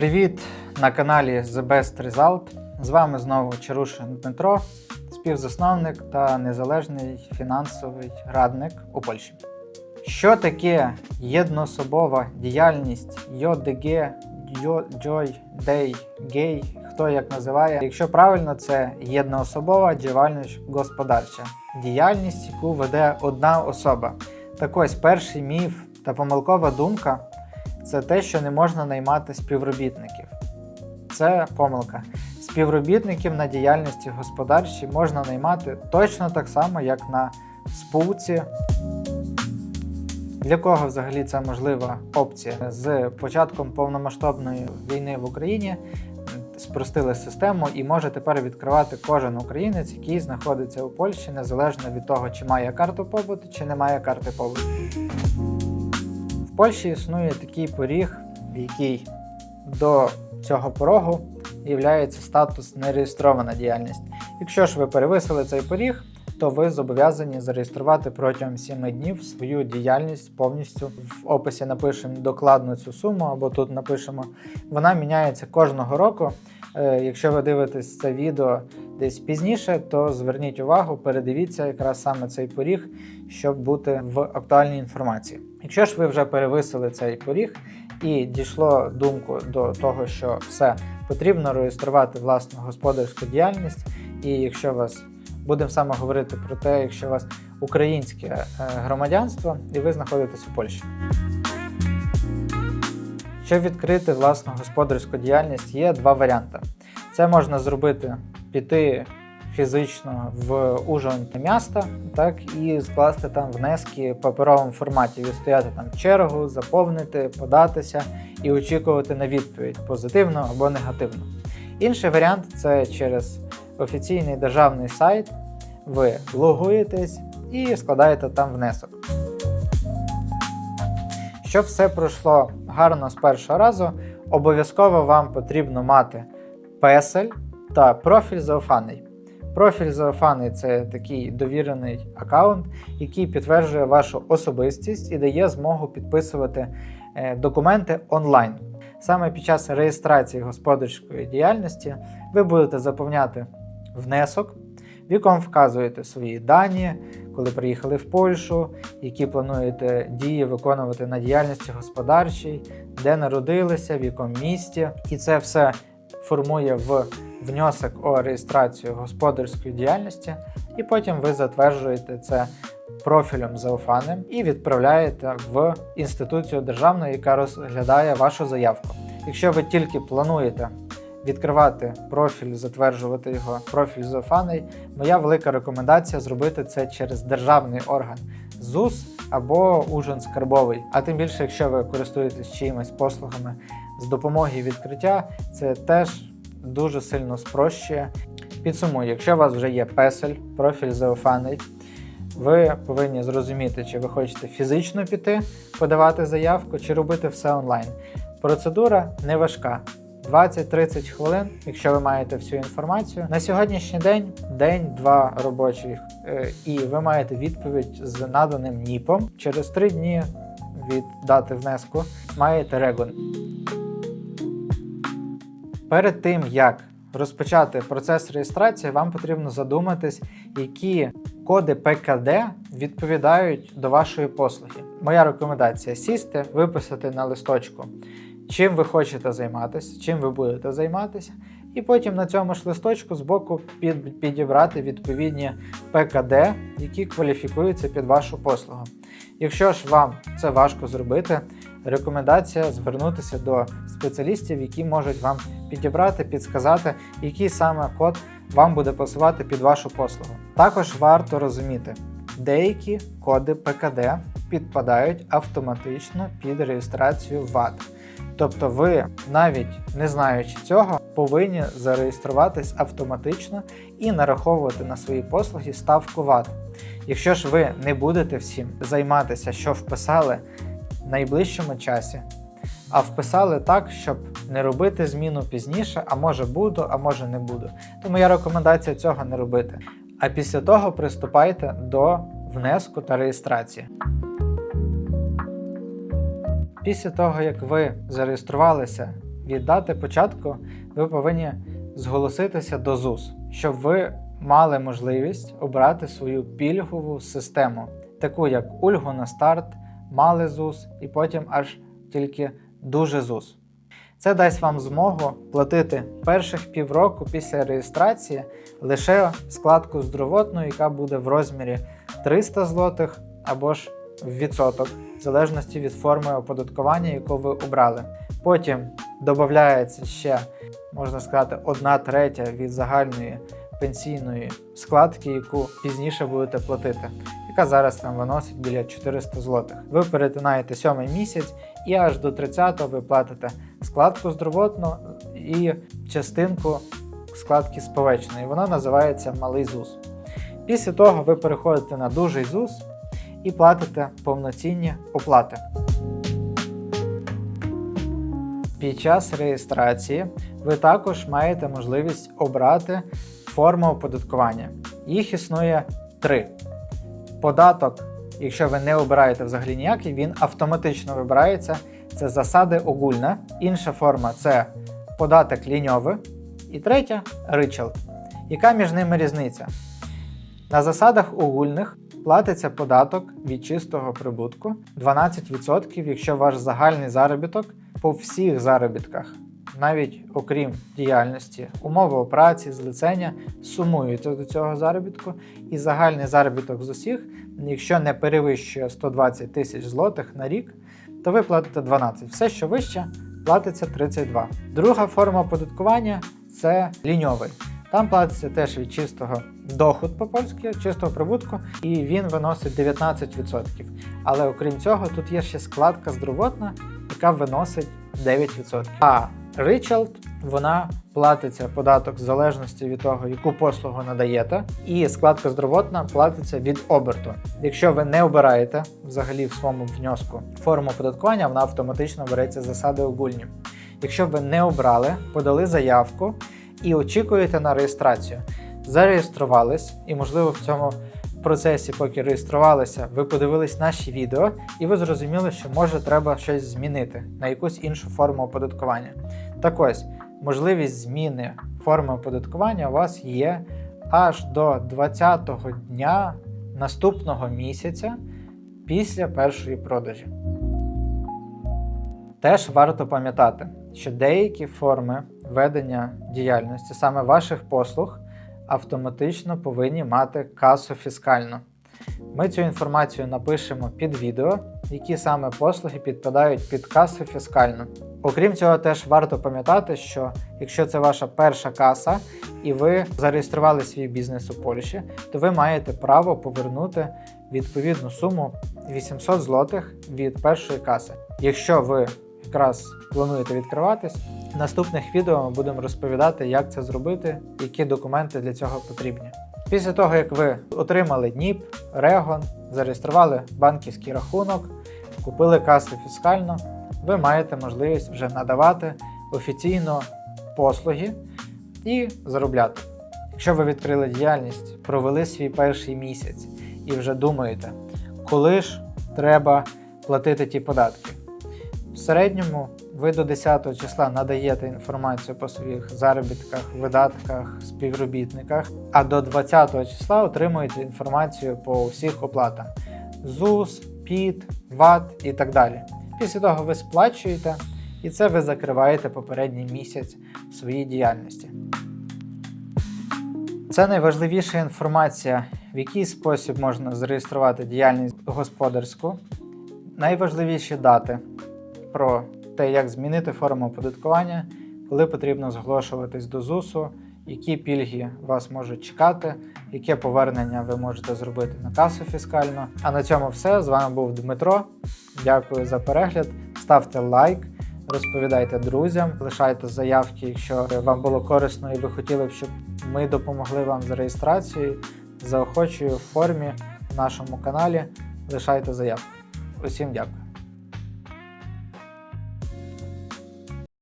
Привіт на каналі The Best Result. З вами знову Чарушин Дмитро, співзасновник та незалежний фінансовий радник у Польщі. Що таке єдноособова діяльність ЙОДГ, Joy, Day, Gay, хто як називає? Якщо правильно, це єдноособова діяльність господарча, діяльність, яку веде одна особа. Так ось перший міф та помилкова думка це те, що не можна наймати співробітників. Це помилка. Співробітників на діяльності господарчій можна наймати точно так само, як на спулці. Для кого взагалі це можлива опція? З початком повномасштабної війни в Україні спростили систему і може тепер відкривати кожен українець, який знаходиться у Польщі, незалежно від того, чи має карту побуту, чи не має карти побуту. В Польщі існує такий поріг, який до цього порогу є статус нереєстрована діяльність. Якщо ж ви перевисили цей поріг, то ви зобов'язані зареєструвати протягом 7 днів свою діяльність повністю. В описі напишемо докладну цю суму, або тут напишемо. Вона міняється кожного року. Е, Якщо ви дивитесь це відео десь пізніше, то зверніть увагу, передивіться якраз саме цей поріг, щоб бути в актуальній інформації. Якщо ж ви вже перевисили цей поріг і дійшло думку до того, що все потрібно реєструвати власну господарську діяльність, і якщо вас будемо саме говорити про те, якщо у вас українське е, громадянство і ви знаходитесь у Польщі. Щоб відкрити власну господарську діяльність, є два варіанти. Це можна зробити піти фізично в Ужгород міста, так і скласти там внески в паперовому форматі, відстояти там чергу, заповнити, податися і очікувати на відповідь позитивну або негативну. Інший варіант це через офіційний державний сайт. Ви логуєтесь і складаєте там внесок. Щоб все пройшло гарно з першого разу, обов'язково вам потрібно мати песель та профіль зауфаний. Профіль зауфаний це такий довірений аккаунт, який підтверджує вашу особистість і дає змогу підписувати е, документи онлайн. Саме під час реєстрації господарської діяльності ви будете заповняти внесок, в якому вказуєте свої дані, коли приїхали в Польщу, які плануєте дії виконувати на діяльності господарчій, де народилися, в якому місті. І це все формує в внесок о реєстрацію господарської діяльності, і потім ви затверджуєте це профілем зауфаним і відправляєте в інституцію державну, яка розглядає вашу заявку. Якщо ви тільки плануєте відкривати профіль, затверджувати його профіль зауфаний, моя велика рекомендація зробити це через державний орган ЗУС або ужин скарбовий. А тим більше, якщо ви користуєтесь чиїмось послугами з допомоги відкриття, це теж дуже сильно спрощує. Підсумую, якщо у вас вже є песель, профіль зауфаний, ви повинні зрозуміти, чи ви хочете фізично піти, подавати заявку, чи робити все онлайн. Процедура не важка. 20-30 хвилин, якщо ви маєте всю інформацію. На сьогоднішній день день-два робочих, е, і ви маєте відповідь з наданим НІПом. Через 3 дні від дати внеску маєте регон. Перед тим як розпочати процес реєстрації, вам потрібно задуматись, які коди ПКД відповідають до вашої послуги. Моя рекомендація сісти, виписати на листочку, чим ви хочете займатися, чим ви будете займатися, і потім на цьому ж листочку збоку під, підібрати відповідні ПКД, які кваліфікуються під вашу послугу. Якщо ж вам це важко зробити, рекомендація звернутися до спеціалістів, які можуть вам підібрати, підсказати, який саме код вам буде пасувати під вашу послугу. Також варто розуміти, деякі коди ПКД підпадають автоматично під реєстрацію ВАТ. Тобто ви, навіть не знаючи цього, повинні зареєструватись автоматично і нараховувати на свої послуги ставку ВАТ. Якщо ж ви не будете всім займатися, що вписали в найближчому часі, а вписали так, щоб не робити зміну пізніше, а може буду, а може не буду. То моя рекомендація цього не робити. А після того приступайте до внеску та реєстрації. Після того, як ви зареєструвалися від дати початку ви повинні зголоситися до ЗУС, щоб ви мали можливість обрати свою пільгову систему, таку як Ульгу на старт, мали ЗУС і потім аж тільки дуже ЗУС. Це дасть вам змогу платити перших півроку після реєстрації лише складку здоровотну, яка буде в розмірі 300 злотих або ж в відсоток, в залежності від форми оподаткування, яку ви обрали. Потім додається ще, можна сказати, одна третя від загальної пенсійної складки, яку пізніше будете платити, яка зараз там виносить біля 400 злотих. Ви перетинаєте сьомий місяць і аж до 30-го ви платите складку здоровотну і частинку складки сповечної. Вона називається малий ЗУС. Після того ви переходите на дужий ЗУС і платите повноцінні оплати. Під час реєстрації ви також маєте можливість обрати форму оподаткування. Їх існує три. Податок, якщо ви не обираєте взагалі ніякий, він автоматично вибирається. Це засади огульна. Інша форма це податок ліньовий. І третя ричалд. Яка між ними різниця? На засадах огульних платиться податок від чистого прибутку 12%, якщо ваш загальний заробіток по всіх заробітках, навіть окрім діяльності, умови праці, злицення, сумуються до цього заробітку, і загальний заробіток з усіх, якщо не перевищує 120 тисяч злотих на рік, то ви платите 12. Все, що вище, платиться 32. Друга форма оподаткування це ліньовий. Там платиться теж від чистого доход по-польськи, чистого прибутку, і він виносить 19%. Але окрім цього, тут є ще складка здоровотна, яка виносить 9%. А Ричалд вона платиться податок в залежності від того, яку послугу надаєте, і складка здоровотна платиться від оберту. Якщо ви не обираєте взагалі в своєму внеску форму оподаткування, вона автоматично береться засади огульні. Якщо ви не обрали, подали заявку і очікуєте на реєстрацію, зареєструвались, і можливо в цьому процесі, поки реєструвалися, ви подивились наші відео, і ви зрозуміли, що може треба щось змінити на якусь іншу форму оподаткування. Так ось, можливість зміни форми оподаткування у вас є аж до 20-го дня наступного місяця після першої продажі. Теж варто пам'ятати, що деякі форми ведення діяльності саме ваших послуг автоматично повинні мати касу фіскальну. Ми цю інформацію напишемо під відео, які саме послуги підпадають під касу фіскальну. Окрім цього, теж варто пам'ятати, що якщо це ваша перша каса і ви зареєстрували свій бізнес у Польщі, то ви маєте право повернути відповідну суму 800 злотих від першої каси. Якщо ви якраз плануєте відкриватись, в наступних відео ми будемо розповідати, як це зробити, які документи для цього потрібні. Після того, як ви отримали НІП, Регон, зареєстрували банківський рахунок, купили касу фіскально, ви маєте можливість вже надавати офіційно послуги і заробляти. Якщо ви відкрили діяльність, провели свій перший місяць і вже думаєте, коли ж треба платити ті податки. В середньому ви до 10 числа надаєте інформацію по своїх заробітках, видатках, співробітниках, а до 20 числа отримуєте інформацію по всіх оплатах: ЗУС, ПІТ, ВАТ і так далі. Після того ви сплачуєте, і це ви закриваєте попередній місяць своїй діяльності. Це найважливіша інформація, в який спосіб можна зареєструвати діяльність господарську, найважливіші дати про те, як змінити форму оподаткування, коли потрібно зголошуватись до ЗУСу, які пільги вас можуть чекати, яке повернення ви можете зробити на касу фіскальну. А на цьому все. З вами був Дмитро. Дякую за перегляд. Ставте лайк, розповідайте друзям, лишайте заявки, якщо вам було корисно і ви хотіли б, щоб ми допомогли вам з реєстрацією. Заохочую в формі в нашому каналі. Лишайте заявку. Усім дякую.